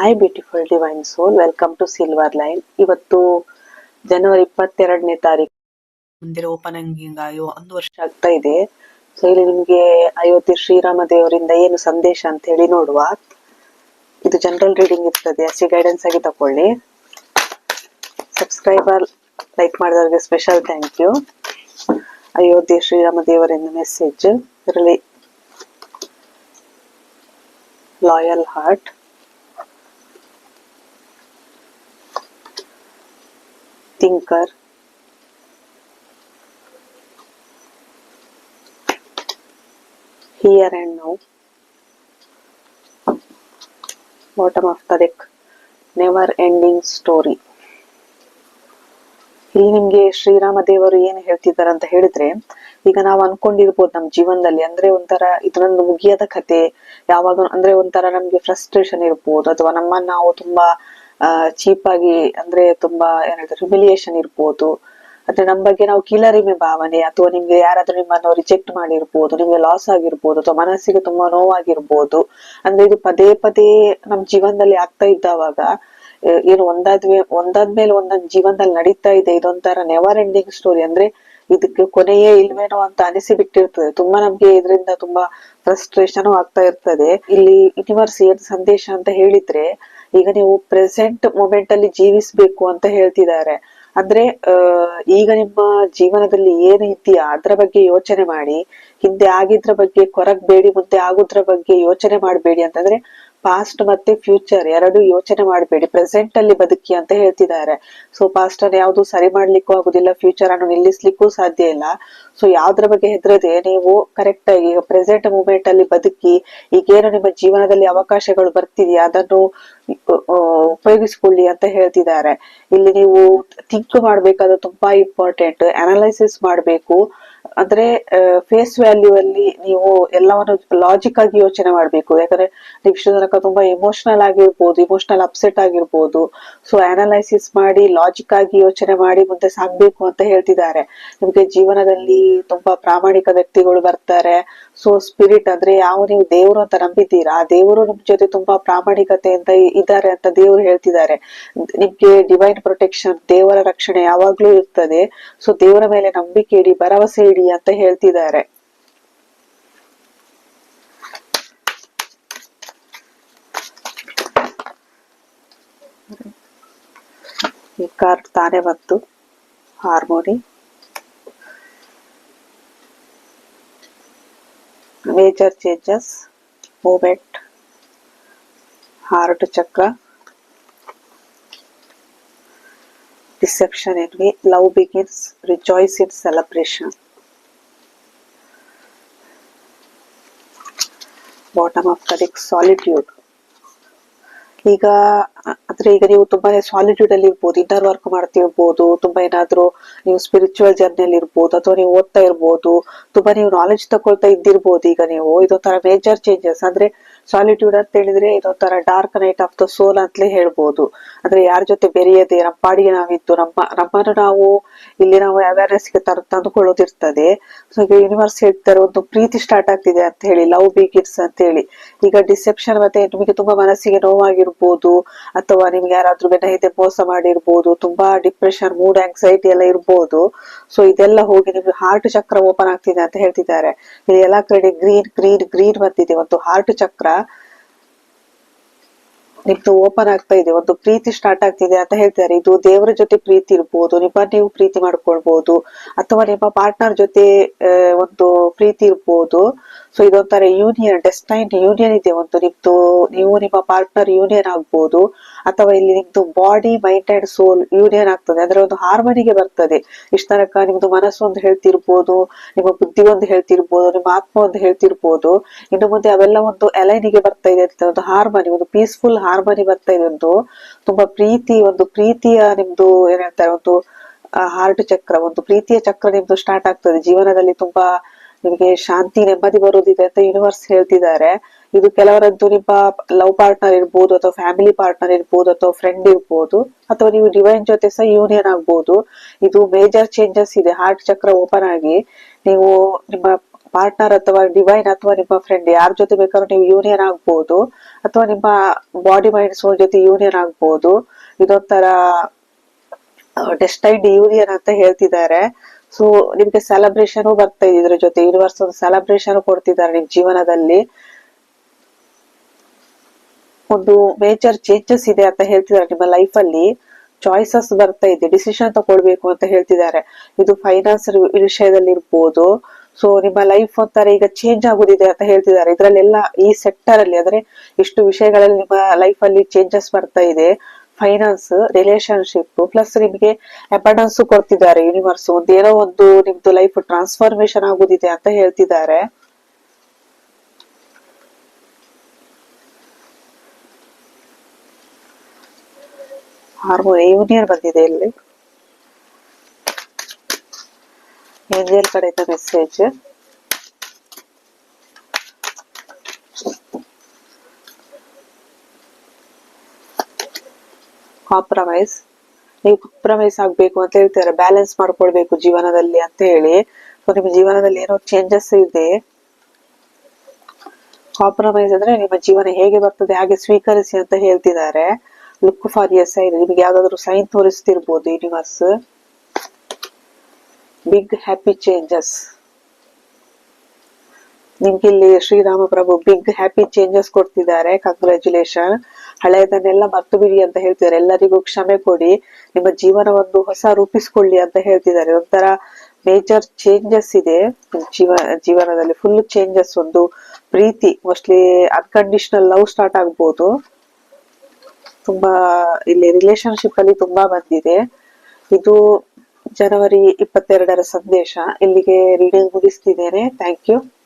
Hi beautiful divine soul welcome to silver line ಇವತ್ತು ಜನವರಿ ಇಪ್ಪತ್ತೆರಡನೇ ತಾರೀಕು ಮಂದಿರ ಓಪನಿಂಗ್ ಆಯೋ ಒಂದು ವರ್ಷ ಆಗ್ತಾ ಇದೆ. ಸೊ ಇಲ್ಲಿ ನಿಮ್ಗೆ ಅಯೋಧ್ಯೆ ಶ್ರೀರಾಮ ದೇವರಿಂದ ಏನು ಸಂದೇಶ ಅಂತ ಹೇಳಿ ನೋಡುವ. ಇದು ಜನರಲ್ ರೀಡಿಂಗ್ ಇರ್ತದೆ. ಅಷ್ಟೇ ಗೈಡೆನ್ಸ್ ಆಗಿ ತಕೊಳ್ಳಿ. ಸಬ್ಸ್ಕ್ರೈಬರ್ ಲೈಕ್ ಮಾಡಿದವರಿಗೆ special thank you Ayodhya Shriram ದೇವರಿಂದ ಮೆಸೇಜ್ ಇದರಲ್ಲಿ loyal heart thinker. Here and now. Bottom of the deck. Never ending story. ಇಲ್ಲಿ ನಿಮ್ಗೆ ಶ್ರೀರಾಮ ದೇವರು ಏನು ಹೇಳ್ತಿದ್ದಾರೆ ಅಂತ ಹೇಳಿದ್ರೆ, ಈಗ ನಾವು ಅನ್ಕೊಂಡಿರ್ಬೋದು ನಮ್ಮ ಜೀವನದಲ್ಲಿ, ಅಂದ್ರೆ ಒಂಥರ ಇದೊಂದು ಮುಗಿಯದ ಕತೆ. ಯಾವಾಗ ಅಂದ್ರೆ ಒಂಥರ ನಮ್ಗೆ ಫ್ರಸ್ಟ್ರೇಷನ್ ಇರ್ಬೋದು, ಅಥವಾ ನಮ್ಮನ್ನ ನಾವು ತುಂಬಾ ಚೀಪ್ ಆಗಿ ಅಂದ್ರೆ ತುಂಬಾ ಏನಾದ್ರು ಹೇಳ್ತಾರೆ ಹ್ಯುಮಿಲಿಯೇಷನ್ ಇರ್ಬೋದು. ಅಂದ್ರೆ ನಮ್ಮ ಬಗ್ಗೆ ನಾವು ಕೀಳರಿಮೆ ಭಾವನೆ, ಅಥವಾ ನಿಮ್ಗೆ ಯಾರಾದ್ರೂ ನಿಮ್ಮನ್ನು ರಿಜೆಕ್ಟ್ ಮಾಡಿರ್ಬೋದು, ನಿಮ್ಗೆ ಲಾಸ್ ಆಗಿರ್ಬೋದು, ಅಥವಾ ಮನಸ್ಸಿಗೆ ತುಂಬಾ ನೋವಾಗಿರ್ಬೋದು. ಅಂದ್ರೆ ಇದು ಪದೇ ಪದೇ ನಮ್ ಜೀವನದಲ್ಲಿ ಆಗ್ತಾ ಇದ್ದಾವಾಗ ಏನು ಒಂದಾದ್ವೇ, ಒಂದಾದ್ಮೇಲೆ ಒಂದೊಂದು ಜೀವನದಲ್ಲಿ ನಡೀತಾ ಇದೆ, ಇದೊಂಥರ ನೆವರ್ ಎಂಡಿಂಗ್ ಸ್ಟೋರಿ ಅಂದ್ರೆ ಇದಕ್ಕೆ ಕೊನೆಯೇ ಇಲ್ವೇನೋ ಅಂತ ಅನಿಸಿ ಬಿಟ್ಟಿರ್ತದೆ ತುಂಬಾ ನಮ್ಗೆ ಇದರಿಂದ ತುಂಬಾ ಫ್ರಸ್ಟ್ರೇಷನ್ ಆಗ್ತಾ ಇರ್ತದೆ. ಇಲ್ಲಿ ಯೂನಿವರ್ಸ್ ಏನ್ ಸಂದೇಶ ಅಂತ ಹೇಳಿದ್ರೆ ಈಗ ನೀವು ಪ್ರೆಸೆಂಟ್ ಮೂಮೆಂಟ್ ಅಲ್ಲಿ ಜೀವಿಸ್ಬೇಕು ಅಂತ ಹೇಳ್ತಿದ್ದಾರೆ. ಅಂದ್ರೆ ಈಗ ನಿಮ್ಮ ಜೀವನದಲ್ಲಿ ಏನು ಇದೆಯಾ? ಅದ್ರ ಬಗ್ಗೆ ಯೋಚನೆ ಮಾಡಿ. ಹಿಂದೆ ಆಗಿದ್ರ ಬಗ್ಗೆ, ಕೊರಗ್ಬೇಡಿ, ಮುಂದೆ ಆಗುದ್ರ ಬಗ್ಗೆ ಯೋಚನೆ ಮಾಡಬೇಡಿ ಅಂತಂದ್ರೆ ಪಾಸ್ಟ್ ಮತ್ತೆ ಫ್ಯೂಚರ್ ಎರಡು ಯೋಚನೆ ಮಾಡಬೇಡಿ. ಪ್ರೆಸೆಂಟ್ ಅಲ್ಲಿ ಬದುಕಿ ಅಂತ ಹೇಳ್ತಿದ್ದಾರೆ. ಸೊ ಪಾಸ್ಟ್ ಅನ್ನು ಯಾವ್ದು ಸರಿ ಮಾಡ್ಲಿಕ್ಕೂ ಆಗುದಿಲ್ಲ ಫ್ಯೂಚರ್ ಅನ್ನು ನಿಲ್ಲಿಸ್ಲಿಕ್ಕೂ ಸಾಧ್ಯ ಇಲ್ಲ. ಸೊ ಯಾವ್ದ್ರ ಬಗ್ಗೆ ಹೆದರದೆ ನೀವು ಕರೆಕ್ಟ್ ಆಗಿ ಈಗ ಪ್ರೆಸೆಂಟ್ ಮೂಮೆಂಟ್ ಅಲ್ಲಿ ಬದುಕಿ, ಈಗೇನು ನಿಮ್ಮ ಜೀವನದಲ್ಲಿ ಅವಕಾಶಗಳು ಬರ್ತಿದೆಯಾ ಅದನ್ನು ಉಪಯೋಗಿಸ್ಕೊಳ್ಳಿ ಅಂತ ಹೇಳ್ತಿದ್ದಾರೆ. ಇಲ್ಲಿ ನೀವು ಥಿಂಕ್ ಮಾಡ್ಬೇಕಾದ್ರೆ ತುಂಬಾ ಇಂಪಾರ್ಟೆಂಟ್ ಅನಲೈಸಿಸ್ ಮಾಡ್ಬೇಕು. ಅಂದ್ರೆ ಫೇಸ್ ವ್ಯಾಲ್ಯೂ ಅಲ್ಲಿ ನೀವು ಎಲ್ಲವನ್ನು ಲಾಜಿಕ್ ಆಗಿ ಯೋಚನೆ ಮಾಡ್ಬೇಕು. ಯಾಕಂದ್ರೆ, ನೀವು ತನಕ ತುಂಬಾ ಎಮೋಷನಲ್ ಆಗಿರ್ಬೋದು ಇಮೋಷನಲ್ ಅಪ್ಸೆಟ್ ಆಗಿರ್ಬೋದು. ಸೊ ಅನಲೈಸಿಸ್ ಮಾಡಿ ಲಾಜಿಕ್ ಆಗಿ ಯೋಚನೆ ಮಾಡಿ ಮುಂದೆ ಸಾಗ್ಬೇಕು ಅಂತ ಹೇಳ್ತಿದ್ದಾರೆ. ನಿಮ್ಗೆ ಜೀವನದಲ್ಲಿ ತುಂಬಾ ಪ್ರಾಮಾಣಿಕ ವ್ಯಕ್ತಿಗಳು ಬರ್ತಾರೆ. ಸೊ ಸ್ಪಿರಿಟ್ ಅಂದ್ರೆ ಯಾವ ನೀವು ದೇವರು ಅಂತ ನಂಬಿದ್ದೀರಾ? ಆ ದೇವರು ನಿಮ್ ಜೊತೆ ತುಂಬಾ ಪ್ರಾಮಾಣಿಕತೆಯಿಂದ ಇದ್ದಾರೆ ಅಂತ ದೇವರು ಹೇಳ್ತಿದ್ದಾರೆ. ನಿಮ್ಗೆ ಡಿವೈನ್ ಪ್ರೊಟೆಕ್ಷನ್ ದೇವರ ರಕ್ಷಣೆ ಯಾವಾಗ್ಲೂ ಇರ್ತದೆ. ಸೊ ದೇವರ ಮೇಲೆ ನಂಬಿಕೆ ಇಡಿ, ಭರವಸೆ ಇಡಿ. ಅಂತ ಹೇಳ್ತಿದ್ದಾರೆ. ಈ ಕಾರ್ಡ್ ತಾನೇ ಬಂತು. Harmony major changes moment heart chakra deception envy love begins rejoice in celebration bottom of the deck solitude ಈಗ ಅ- ಅಂದ್ರೆ ಈಗ ನೀವು ತುಂಬಾನೇ ಸಾಲಿಟ್ಯೂಡ್ ಅಲ್ಲಿ ಇರ್ಬೋದು ಇನ್ನರ್ ವರ್ಕ್ ಮಾಡ್ತಿರ್ಬೋದು ತುಂಬಾ ಏನಾದ್ರು ನೀವು ಸ್ಪಿರಿಚುವಲ್ ಜರ್ನಿಯಲ್ಲಿ ಇರ್ಬೋದು, ಅಥವಾ ನೀವು ಓದ್ತಾ ಇರ್ಬೋದು, ತುಂಬಾ ನೀವು ನಾಲೆಜ್ ತಗೊಳ್ತಾ ಇದ್ದಿರ್ಬೋದು ಈಗ ನೀವು. ಇದೊಂಥರ ಮೇಜರ್ ಚೇಂಜಸ್ ಅಂದ್ರೆ ಸಾಲಿಟ್ಯೂಡ್ ಅಂತ ಹೇಳಿದ್ರೆ ಇದೊಂಥರ dark night of the soul ಅಂತಲೇ ಹೇಳ್ಬೋದು. ಅಂದ್ರೆ ಯಾರ ಜೊತೆ ಬೆರೆಯದೆ ನಮ್ಮ ಪಾಡಿಗೆ ನಾವಿದ್ದು, ನಮ್ಮ, ನಮ್ಮನ್ನು ನಾವು ಇಲ್ಲಿ ನಾವು ಅವೇರ್ನೆಸ್ಗೆ ತರ ತಂದುಕೊಳ್ಳೋದಿರ್ತದೆ. ಸೊ ಈಗ ಯೂನಿವರ್ಸ್ ಹೇಳ್ತಾರೆ ಒಂದು ಪ್ರೀತಿ ಸ್ಟಾರ್ಟ್ ಆಗ್ತಿದೆ ಅಂತ ಹೇಳಿ, ಲವ್ ಬಿಗಿನ್ಸ್ ಅಂತ ಹೇಳಿ. ಈಗ ಡಿಸೆಪ್ಷನ್ ಮತ್ತೆ ನಿಮಗೆ ತುಂಬಾ ಮನಸ್ಸಿಗೆ ನೋವಾಗಿರ್ಬೋದು. ಅಥವಾ ನಿಮ್ಗೆ ಯಾರಾದ್ರೂ ಬೆನ್ನಹಿದೆ ಮೋಸ ಮಾಡಿರ್ಬೋದು, ತುಂಬಾ ಡಿಪ್ರೆಷನ್ ಮೂಡ್ ಆಂಗ್ಸೈಟಿ ಎಲ್ಲ ಇರ್ಬೋದು ಸೊ ಇದೆಲ್ಲ ಹೋಗಿ ನಿಮ್ಗೆ ಹಾರ್ಟ್ ಚಕ್ರ ಓಪನ್ ಆಗ್ತಿದೆ ಅಂತ ಹೇಳ್ತಿದ್ದಾರೆ. ಇಲ್ಲಿ ಎಲ್ಲಾ ಕಡೆ ಗ್ರೀನ್ ಗ್ರೀನ್ ಗ್ರೀನ್ ಬಂದಿದೆ. ಒಂದು ಹಾರ್ಟ್ ಚಕ್ರ ನಿಮ್ದು ಓಪನ್ ಆಗ್ತಾ ಇದೆ, ಒಂದು ಪ್ರೀತಿ ಸ್ಟಾರ್ಟ್ ಆಗ್ತಿದೆ ಅಂತ ಹೇಳ್ತಾರೆ. ಇದು ದೇವರ ಜೊತೆ ಪ್ರೀತಿ ಇರ್ಬೋದು, ನಿಮ್ಮ ನೀವು ಪ್ರೀತಿ ಮಾಡ್ಕೊಳ್ಬಹುದು ಅಥವಾ ನಿಮ್ಮ ಪಾರ್ಟ್ನರ್ ಜೊತೆ ಒಂದು ಪ್ರೀತಿ ಇರ್ಬೋದು. ಸೊ ಇದೊಂಥರ ಯೂನಿಯನ್ ಡೆಸ್ಟೈನ್ ಯೂನಿಯನ್ ಇದೆ ಒಂದು. ನಿಮ್ದು, ನೀವು ನಿಮ್ಮ ಪಾರ್ಟ್ನರ್ ಯೂನಿಯನ್ ಆಗ್ಬೋದು. ಅಥವಾ ಇಲ್ಲಿ ನಿಮ್ದು body mind and soul union ಆಗ್ತದೆ. ಅಂದ್ರೆ ಒಂದು ಹಾರ್ಮನಿಗೆ ಬರ್ತದೆ. ಇಷ್ಟ ತನಕ ನಿಮ್ದು ಮನಸ್ಸು ಒಂದು ಹೇಳ್ತಿರ್ಬೋದು, ನಿಮ್ಮ ಬುದ್ಧಿ ಒಂದು ಹೇಳ್ತಿರ್ಬೋದು, ನಿಮ್ಮ ಆತ್ಮ ಒಂದು ಹೇಳ್ತಿರ್ಬೋದು. ಇನ್ನು ಮುಂದೆ ಅವೆಲ್ಲ ಒಂದು ಎಲೈನಿಗೆ ಬರ್ತಾ ಇದೆ ಅಂತ ಒಂದು ಹಾರ್ಮನಿ ಒಂದು ಪೀಸ್ಫುಲ್ ಹಾರ್ಮನಿ ಬರ್ತಾ ಇದೆ. ಒಂದು ತುಂಬಾ ಪ್ರೀತಿ, ಒಂದು ಪ್ರೀತಿಯ ನಿಮ್ದು ಏನ್ ಹೇಳ್ತಾರೆ, ಒಂದು ಹಾರ್ಟ್ ಚಕ್ರ, ಒಂದು ಪ್ರೀತಿಯ ಚಕ್ರ ನಿಮ್ದು ಸ್ಟಾರ್ಟ್ ಆಗ್ತದೆ. ಜೀವನದಲ್ಲಿ ತುಂಬಾ ನಿಮಗೆ ಶಾಂತಿ ನೆಮ್ಮದಿ ಬರೋದಿದೆ ಅಂತ ಯೂನಿವರ್ಸ್ ಹೇಳ್ತಿದ್ದಾರೆ. ಇದು ಕೆಲವರದ್ದು ನಿಮ್ಮ ಲವ್ ಪಾರ್ಟ್ನರ್ ಇರ್ಬೋದು ಅಥವಾ ಫ್ಯಾಮಿಲಿ ಪಾರ್ಟ್ನರ್ ಇರ್ಬೋದು ಅಥವಾ ಫ್ರೆಂಡ್ ಇರ್ಬೋದು ಅಥವಾ ನೀವು ಡಿವೈನ್ ಜೊತೆ ಸಹ ಯೂನಿಯನ್ ಆಗ್ಬೋದು. ಇದು ಮೇಜರ್ ಚೇಂಜಸ್ ಇದೆ. ಹಾರ್ಟ್ ಚಕ್ರ ಓಪನ್ ಆಗಿ ನೀವು ನಿಮ್ಮ ಪಾರ್ಟ್ನರ್ ಅಥವಾ ಡಿವೈನ್ ಅಥವಾ ನಿಮ್ಮ ಫ್ರೆಂಡ್ ಯಾರ ಜೊತೆ ಬೇಕಾದ್ರೂ ನೀವು ಯೂನಿಯನ್ ಆಗ್ಬೋದು ಅಥವಾ ನಿಮ್ಮ ಬಾಡಿ ಮೈಂಡ್ ಸೋಲ್ ಜೊತೆ ಯೂನಿಯನ್ ಆಗ್ಬೋದು. ಇದೊಂಥರ ಡೆಸ್ಟೈಡ್ ಯೂನಿಯನ್ ಅಂತ ಹೇಳ್ತಿದ್ದಾರೆ. ಸೊ ನಿಮ್ಗೆ ಸೆಲೆಬ್ರೇಷನ್ ಬರ್ತಾ ಇದೆ. ಇದ್ರ ಜೊತೆ ಯೂನಿವರ್ಸ್ ಒಂದು ಸೆಲೆಬ್ರೇಷನ್ ಕೊಡ್ತಿದ್ದಾರೆ ನಿಮ್ ಜೀವನದಲ್ಲಿ. ಒಂದು ಮೇಜರ್ ಚೇಂಜಸ್ ಇದೆ ಅಂತ ಹೇಳ್ತಿದ್ದಾರೆ. ನಿಮ್ಮ ಲೈಫ್ ಅಲ್ಲಿ ಚಾಯ್ಸಸ್ ಬರ್ತಾ ಇದೆ. ಡಿಸಿಷನ್ ತಗೊಳ್ಬೇಕು ಅಂತ ಹೇಳ್ತಿದ್ದಾರೆ. ಇದು ಫೈನಾನ್ಸ್ ವಿಷಯದಲ್ಲಿ ಇರ್ಬೋದು ಸೊ ನಿಮ್ಮ ಲೈಫ್ ಒಂಥರ ಈಗ ಚೇಂಜ್ ಆಗುದಿದೆ ಅಂತ ಹೇಳ್ತಿದ್ದಾರೆ. ಇದರಲ್ಲೆಲ್ಲ ಈ ಸೆಕ್ಟರ್ ಅಲ್ಲಿ ಅಂದ್ರೆ ಇಷ್ಟು ವಿಷಯಗಳಲ್ಲಿ ನಿಮ್ಮ ಲೈಫ್ ಅಲ್ಲಿ ಚೇಂಜಸ್ ಬರ್ತಾ ಇದೆ. ಫೈನಾನ್ಸ್ ರಿಲೇಶನ್ಶಿಪ್ ಪ್ಲಸ್ ನಿಮಗೆ ಅಬಂಡನ್ಸ್ ಕೊಡ್ತಿದ್ದಾರೆ ಯೂನಿವರ್ಸ್ ಒಂದೇನೋ ಒಂದು ನಿಮ್ದು ಲೈಫ್ ಟ್ರಾನ್ಸ್ಫಾರ್ಮೇಶನ್ ಆಗುದಿದೆ ಅಂತ ಹೇಳ್ತಿದ್ದಾರೆ. ಹಾರ್ಮೋನ್ ಯೂನಿಯನ್ ಬಂದಿದೆ ಇಲ್ಲಿ. ಏಂಜಲ್ ಕಡೆಯಿಂದ ಮೆಸೇಜ್ ಕಾಂಪ್ರಮೈಸ್ ನೀವು ಕಾಂಪ್ರಮೈಸ್ ಆಗ್ಬೇಕು ಅಂತ ಹೇಳ್ತಾರೆ? ಬ್ಯಾಲೆನ್ಸ್ ಮಾಡ್ಕೊಳ್ಬೇಕು ಜೀವನದಲ್ಲಿ ಅಂತ ಹೇಳಿ. ನಿಮ್ಮ ಜೀವನದಲ್ಲಿ ಏನೋ ಚೇಂಜಸ್ ಇದೆ. ಕಾಂಪ್ರಮೈಸ್ ಅಂದ್ರೆ ನಿಮ್ಮ ಜೀವನ ಹೇಗೆ ಬರ್ತದೆ, ಹಾಗೆ ಸ್ವೀಕರಿಸಿ ಅಂತ ಹೇಳ್ತಿದ್ದಾರೆ. ಲುಕ್ ಫಾರ್ ಎ ಸೈನ್ ನಿಮಗೆ ಯಾವ್ದಾದ್ರು ಸೈನ್ ತೋರಿಸ್ತಿರ್ಬೋದು ಯೂನಿವರ್ಸ್ ಬಿಗ್ ಹ್ಯಾಪಿ ಚೇಂಜಸ್ ನಿಮ್ಗೆ ಇಲ್ಲಿ ಶ್ರೀರಾಮ ಪ್ರಭು ಬಿಗ್ ಹ್ಯಾಪಿ ಚೇಂಜಸ್ ಕೊಡ್ತಿದ್ದಾರೆ. ಕಂಗ್ರ್ಯಾಚುಲೇಷನ್ ಹಳೆಯದನ್ನೆಲ್ಲ ಮರ್ತು ಬಿಡಿ ಅಂತ ಹೇಳ್ತಿದ್ದಾರೆ. ಎಲ್ಲರಿಗೂ ಕ್ಷಮೆ ಕೊಡಿ. ನಿಮ್ಮ ಜೀವನವನ್ನು ಹೊಸ ರೂಪಿಸ್ಕೊಳ್ಳಿ ಅಂತ ಹೇಳ್ತಿದ್ದಾರೆ. ಒಂಥರ ಮೇಜರ್ ಚೇಂಜಸ್ ಇದೆ. ಜೀವ, ಜೀವನದಲ್ಲಿ ಫುಲ್ ಚೇಂಜಸ್ ಒಂದು ಪ್ರೀತಿ ಮೋಸ್ಟ್ಲಿ ಅನ್ಕಂಡೀಷನಲ್ ಲವ್ ಸ್ಟಾರ್ಟ್ ಆಗ್ಬೋದು. ತುಂಬಾ ಇಲ್ಲಿ ರಿಲೇಶನ್ಶಿಪ್ ಅಲ್ಲಿ ತುಂಬಾ ಬಂದಿದೆ. ಇದು ಜನವರಿ ಇಪ್ಪತ್ತೆರಡರ ಸಂದೇಶ. ಇಲ್ಲಿಗೆ ರೀಡಿಂಗ್ ಮುಗಿಸ್ತಿದ್ದೇನೆ. Thank you